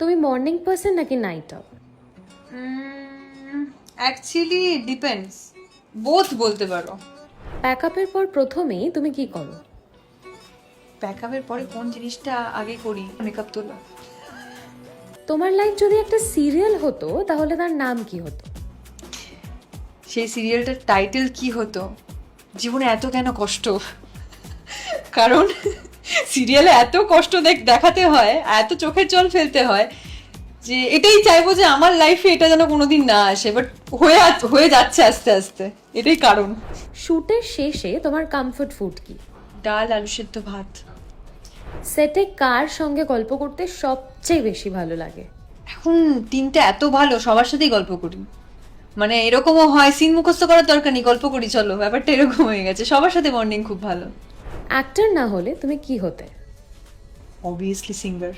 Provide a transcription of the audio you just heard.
তুমি morning person নাকি night owl actually depends both বলতে পারো। প্যাক আপের পর প্রথমেই তুমি কি করো? প্যাকআপের পরে কোন জিনিসটা আগে করি? মেকআপ তোলা তোমার লাইফ যদি একটা সিরিয়াল হতো তাহলে তার নাম কি হতো? সেই সিরিয়ালটার টাইটেল কি হতো? জীবনে এত কেন কষ্ট? কারণ সিরিয়ালে এত কষ্ট দেখ দেখাতে হয় এত চোখের জল ফেলতে হয় যে এটাই চাইব যে আমার লাইফে এটা যেন কোনোদিন না আসে বাট হয়ে হয়ে যাচ্ছে আস্তে আস্তে। এটাই কারণ। শুটের শেষে তোমার কমফোর্ট ফুড কি? ডাল আলু সেদ্ধ ভাত। সেটে কার সঙ্গে গল্প করতে সবচেয়ে বেশি ভালো লাগে? এখন টিমটা এত ভালো সবার সাথেই গল্প করি। মানে এরকমও হয় সিন মুখস্থ করার দরকার নেই গল্প করি চলো। ব্যাপারটা এরকম হয়ে গেছে সবার সাথে বন্ডিং খুব ভালো। অ্যাক্টর না হলে তুমি কি হতে? Obviously singer